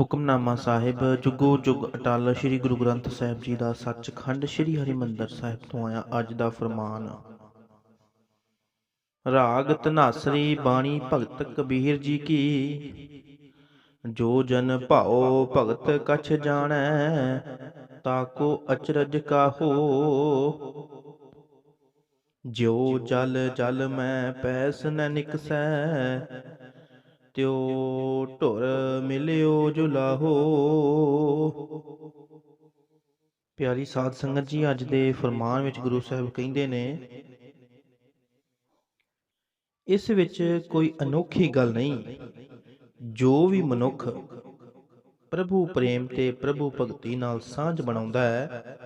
ਹੁਕਮਨਾਮਾ ਸਾਹਿਬ, ਜੁਗੋ ਜੁਗ ਅਟਲ ਸ੍ਰੀ ਗੁਰੂ ਗ੍ਰੰਥ ਸਾਹਿਬ ਜੀ ਦਾ ਸੱਚਖੰਡ ਸ੍ਰੀ ਹਰਿਮੰਦਰ ਸਾਹਿਬ ਤੋਂ ਆਇਆ ਅੱਜ ਦਾ ਫਰਮਾਨ। ਰਾਗ ਧਨਾਸਰੀ ਬਾਣੀ ਭਗਤ ਕਬੀਰ ਜੀ ਕੀ? ਜੋ ਜਨ ਭਾਉ ਭਗਤ ਕਛ ਜਾਣੈ ਤਾਕੋ ਅਚਰਜ ਕਾਹੋ? ਜਿਉ ਜਲ ਜਲ ਮੈਂ ਪੈਸ ਨ ਨਿਕਸੈ ਤਿਉ ਢੁਰ ਮਿਲਿਓ ਜੁਲਾਹੋ। ਪਿਆਰੀ ਸਾਧ ਸੰਗਤ ਜੀ, ਅੱਜ ਦੇ ਫਰਮਾਨ ਵਿੱਚ ਗੁਰੂ ਸਾਹਿਬ ਕਹਿੰਦੇ ਨੇ, ਇਸ ਵਿੱਚ ਕੋਈ ਅਨੋਖੀ ਗੱਲ ਨਹੀਂ। ਜੋ ਵੀ ਮਨੁੱਖ ਪ੍ਰਭੂ ਪ੍ਰੇਮ ਤੇ ਪ੍ਰਭੂ ਭਗਤੀ ਨਾਲ ਸਾਂਝ ਬਣਾਉਂਦਾ ਹੈ,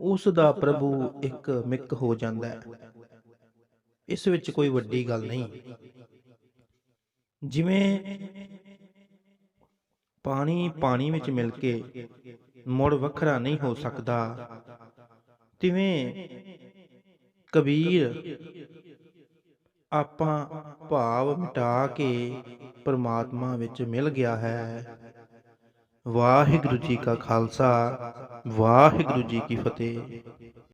ਉਸ ਦਾ ਪ੍ਰਭੂ ਇੱਕ ਮਿੱਕ ਹੋ ਜਾਂਦਾ ਹੈ। ਇਸ ਵਿੱਚ ਕੋਈ ਵੱਡੀ ਗੱਲ ਨਹੀਂ। ਜਿਵੇਂ ਪਾਣੀ ਪਾਣੀ ਵਿੱਚ ਮਿਲ ਕੇ ਮੁੜ ਵੱਖਰਾ ਨਹੀਂ ਹੋ ਸਕਦਾ। ਤਿਵੇਂ ਕਬੀਰ ਆਪਾਂ ਭਾਵ ਮਿਟਾ ਕੇ ਪਰਮਾਤਮਾ ਵਿੱਚ ਮਿਲ ਗਿਆ ਹੈ। ਵਾਹਿਗੁਰੂ ਜੀ ਕਾ ਖਾਲਸਾ, ਵਾਹਿਗੁਰੂ ਜੀ ਕੀ ਫਤਿਹ।